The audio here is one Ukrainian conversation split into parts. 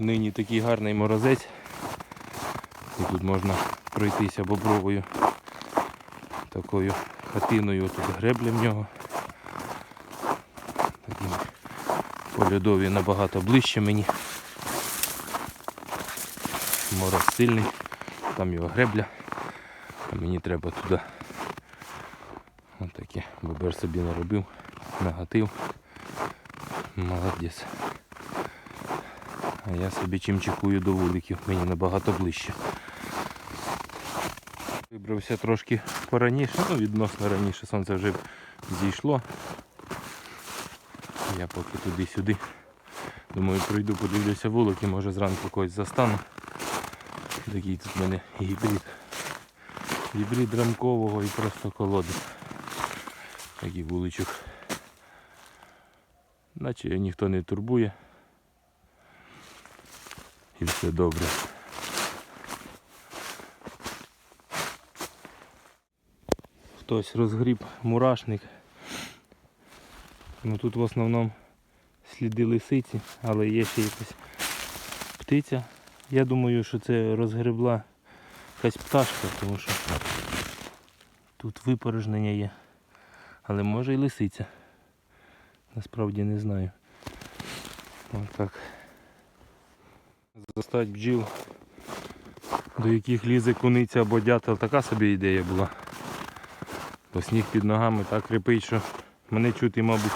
Нині такий гарний морозець. І тут можна пройтися бобровою такою хатиною, тут гребля в нього. Такі польодові набагато ближче мені. Мороз сильний, там його гребля, а мені треба туди. Ось бобер собі наробив, нагатив. Молодець. А я собі чимчикую до вуликів, мені набагато ближче. Вибрався трошки пораніше, ну відносно раніше сонце вже зійшло. Я поки туди-сюди. Думаю, пройду, подивлюся вулики, може зранку когось застану. Такий тут в мене гібрид. Гібрид рамкового і просто колоди. Такий вуличок. Наче ніхто не турбує. І все добре. Хтось розгріб мурашник. Ну тут в основному сліди лисиці, але є ще якась птиця. Я думаю, що це розгребла якась пташка, тому що тут випорожнення є. Але може і лисиця. Насправді не знаю. Ось так. Застать бджіл, до яких лізе куниця або дятел, така собі ідея була. Бо сніг під ногами так крепить, що мене чути, мабуть,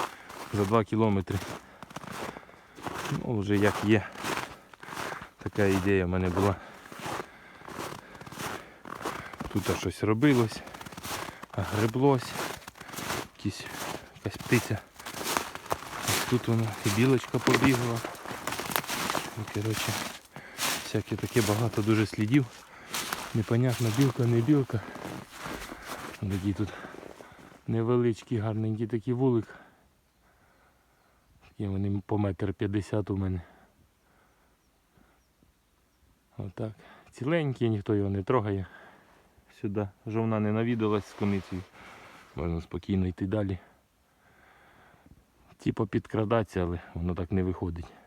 за 2 кілометри. Ну, вже як є. Така ідея в мене була. Тут щось робилось, греблось, якісь, якась птиця. Тут воно і білочка побігла. І, коротше, всяке таке багато дуже слідів. Непонятно, білка, не білка. Такий тут невеличкий, гарненький такий вулик. Такі вони по метр п'ятдесят у мене. Отак. Ціленький, ніхто його не трогає. Сюди жовна не навідалась з коницею. Можна спокійно йти далі. Типа підкрадатися, але воно так не виходить.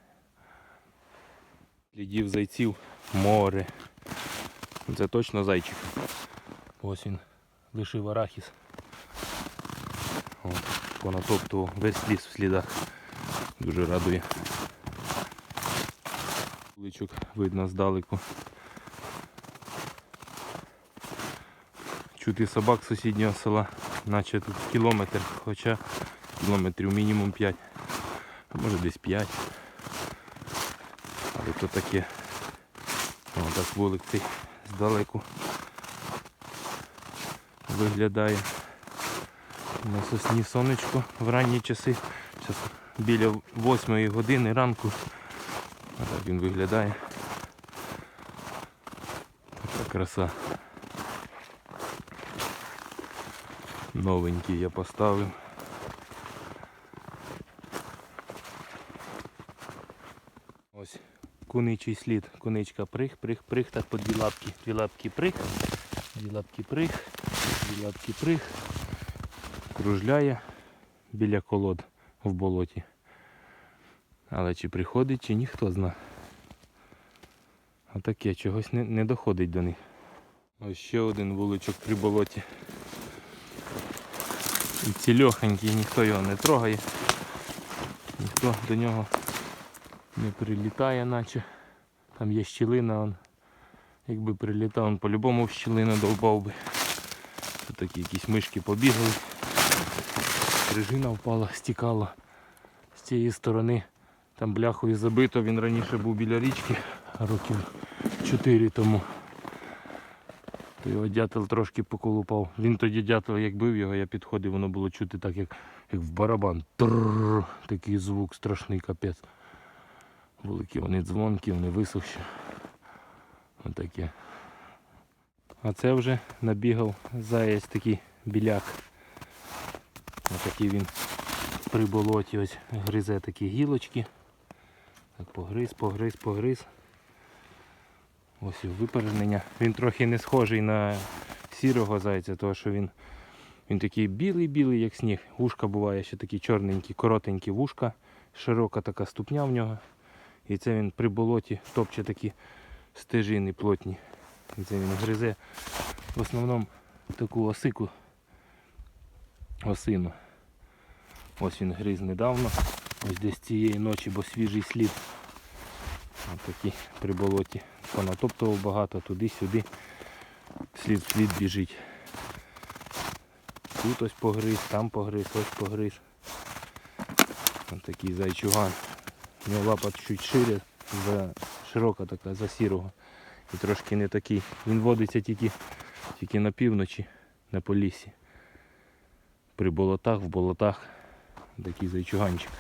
Слідів зайців, море. Це точно зайчик. Ось він лишив арахіс. От, понатоптував весь ліс в слідах. Дуже радує. Вуличок видно здалеку. Чути собак сусіднього села, наче тут кілометр, хоча кілометрів мінімум 5, а може десь 5. Але то таке. О, вулик цей здалеку виглядає. На сосні сонечко в ранні часи. Зараз біля 8 години ранку. А так він виглядає. Така краса. Новенький я поставив. Ось куничий слід. Куничка прих, прих, прих, так по дві лапки. Дві лапки прих, дві лапки прих, дві лапки прих. Кружляє біля колод в болоті. Але чи приходить, чи ніхто зна. Отаке, чогось не, не доходить до них. Ось ще один вуличок при болоті. І цільохенький, ніхто його не трогає. Ніхто до нього не прилітає, наче. Там є щілина, он, якби прилітав, він по-любому в щілину довбав би. Тут такі якісь мишки побігли. Прижина впала, стікала з цієї сторони. Там бляхою забито, він раніше був біля річки років 4 тому. То його дятел трошки поколупав. Він тоді дятел як бив його, я підходив, воно було чути так, як, як в барабан. Трррр, такий звук страшний капець. Великі вони дзвонкі, вони висохші. Отаке. А це вже набігав заєць такий біляк. Отакий він при болоті ось гризе такі гілочки. Так погриз, погриз, погриз. Ось і випередження. Він трохи не схожий на сірого зайця, тому що він, він такий білий-білий, як сніг. Вушка буває ще такі чорненькі, коротенькі вушка, широка така ступня в нього. І це він при болоті топче такі стежини плотні. І це він гризе в основному таку осику осину. Ось він гриз недавно. Ось десь цієї ночі, бо свіжий слід. Ось такий при болоті. Понатоптував багато туди-сюди. Слід слід біжить. Тут ось погриз, там погриз, ось погриз. Ось такий зайчуган. У нього лапа чуть шире, за, широка така, за сірого. І трошки не такий. Він водиться тільки, тільки на півночі, на полісі. При болотах, в болотах. Такий зайчуганчик.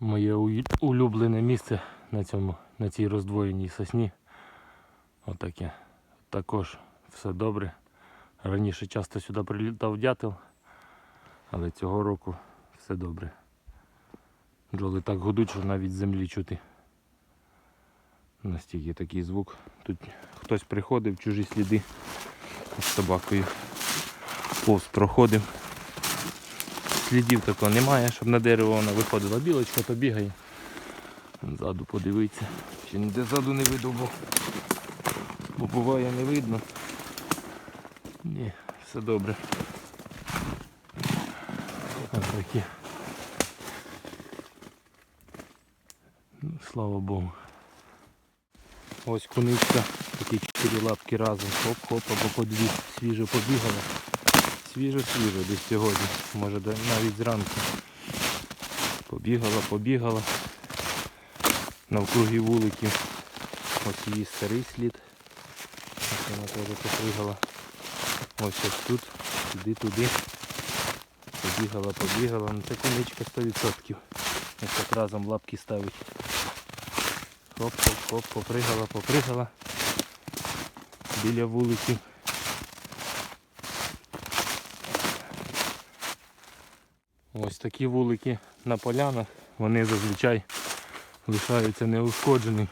Моє улюблене місце на цьому, на цій роздвоєній сосні. Отаке. Також все добре. Раніше часто сюди прилітав дятел, але цього року все добре. Бджоли так гудуть, що навіть землі чути. Настільки такий звук. Тут хтось приходив, чужі сліди з собакою. Повз проходив. Слідів такого немає, щоб на дерево вона виходила. Білочка то бігає. Ззаду подивиться. Чи ніде ззаду не видно, бо, бо буває не видно. Ні, все добре. Такі. Ну, слава Богу. Ось куничка, такі чотири лапки разом. Хоп-хоп, або по дві свіжо побігала. Свіжо-свіжо десь сьогодні, може навіть зранку. Побігала, побігала. Навкруги вуликів. Ось її старий слід. Ось вона теж попригала. Ось ось тут, туди, туди. Побігала, побігала. Ну це куничка 100%. Ось так разом лапки ставить. Хоп-хоп-хоп, попригала, попригала. Біля вуликів. Ось такі вулики на полянах, вони зазвичай лишаються неушкодженими.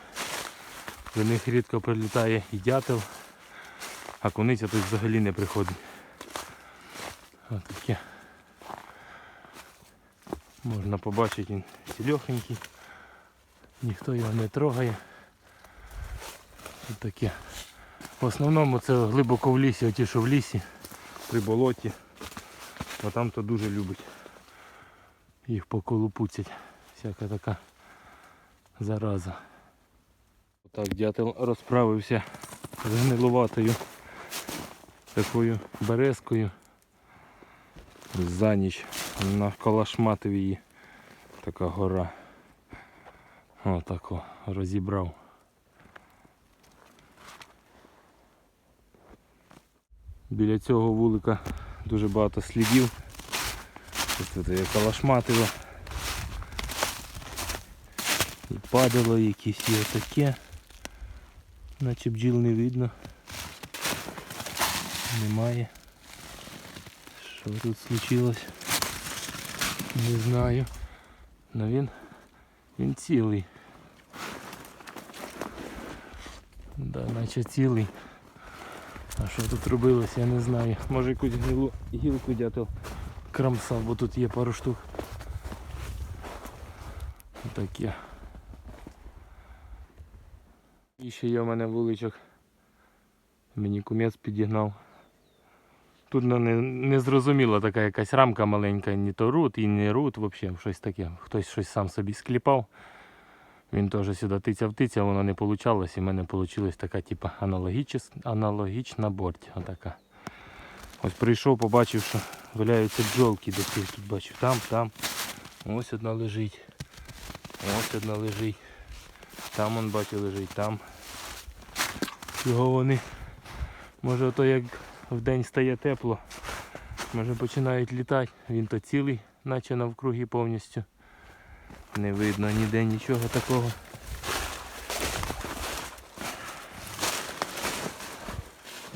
До них рідко прилітає і дятел, а куниця тут взагалі не приходить. Ось таке. Можна побачити він цільохенький. Ніхто його не трогає. Ось таке. В основному це глибоко в лісі, оті, що в лісі, при болоті. Бо там то дуже любить їх поколупуцять. Всяка така зараза. Отак дятел розправився з гнилуватою такою березкою. За ніч наколошматив її така гора. Отако розібрав. Біля цього вулика дуже багато слідів. Тут це яка. І падало якісь і отаке. Наче бджіл не видно. Немає. Що тут случилось? Не знаю. Но він, він цілий. Да, наче цілий. А що тут робилось, я не знаю. Може якусь гнилу гілку дятел крамсав, бо тут є пару штук. Таке. І ще є в мене вуличок. Мені кумець підігнав. Тут ну, не, не зрозуміла така якась рамка маленька, ні то рут і не рут, взагалі щось таке. Хтось щось сам собі скліпав. Він теж сюди тицяв тицяв, воно не вийшло, і в мене вийшла така типу, аналогічна, аналогічна борть. Отака. Ось прийшов, побачив, що валяються бджолки, десь я тут бачив. Там, там. Ось одна лежить. Ось одна лежить. Там он бачу лежить, там. Його вони. Може ото як в день стає тепло. Може починають літати. Він то цілий, наче навкруги повністю. Не видно ніде нічого такого.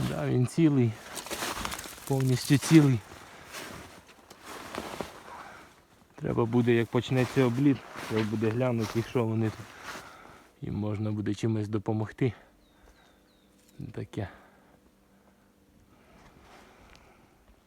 Да, він цілий, повністю цілий. Треба буде, як почнеться обліт, треба буде глянути, якщо вони тут. Їм можна буде чимось допомогти. Таке.